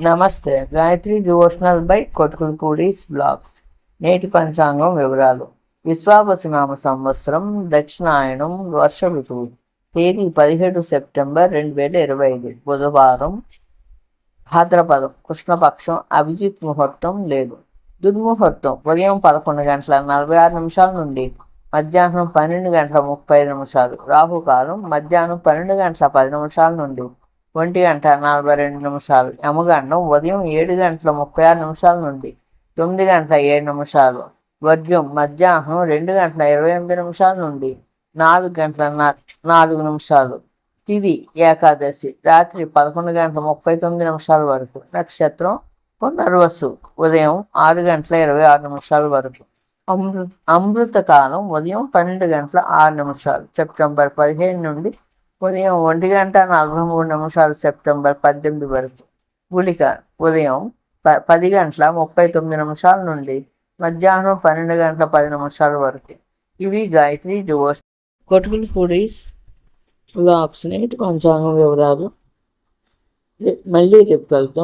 నమస్తే. Gayatri devotional by Kottukulapudi's blogs. నేటి పంచాంగం వివరాలు. విశ్వావసునామ సంవత్సరం దక్షిణాయనం వర్ష ఋతువు. తేదీ పదిహేడు సెప్టెంబర్ రెండు వేల ఇరవై ఐదు. బుధవారం భాద్రపదం. కృష్ణపక్షం. అభిజిత్ ముహూర్తం లేదు. దుర్ముహూర్తం. ఉదయం పదకొండు గంటల నలభై ఆరు నిమిషాల నుండి మధ్యాహ్నం పన్నెండు గంటల ముప్పై నిమిషాలు. రాహుకాలం. మధ్యాహ్నం పన్నెండు గంటల పది నిమిషాల నుండి ఒంటి గంట నలభై రెండు నిమిషాలు. యమగండం ఉదయం ఏడు గంటల ముప్పై ఆరు నిమిషాల నుండి తొమ్మిది గంటల ఏడు నిమిషాలు. వర్జ్యం మధ్యాహ్నం రెండు గంటల ఇరవై ఎనిమిది నిమిషాల నుండి నాలుగు గంటల నాలుగు నిమిషాలు. తిది ఏకాదశి రాత్రి పదకొండు గంటల ముప్పై తొమ్మిది నిమిషాల వరకు. నక్షత్రం పునర్వసు ఉదయం ఆరు గంటల ఇరవై ఆరు నిమిషాల వరకు. అమృత అమృతకాలం ఉదయం పన్నెండు గంటల ఆరు నిమిషాలు. సెప్టెంబర్ పదిహేను నుండి ఉదయం ఒంటి గంట నలభై మూడు నిమిషాలు సెప్టెంబర్ పద్దెనిమిది వరకు. గుళిక ఉదయం ప పది గంటల ముప్పై తొమ్మిది నిమిషాల నుండి మధ్యాహ్నం పన్నెండు గంటల పది నిమిషాల వరకు. ఇవి గాయత్రి డివోర్స్ కొట్టుకుల పూడీస్ బ్లాగ్స్ నేటి పంచాంగం వివరాలు. మళ్ళీ రేపు కలుద్దాం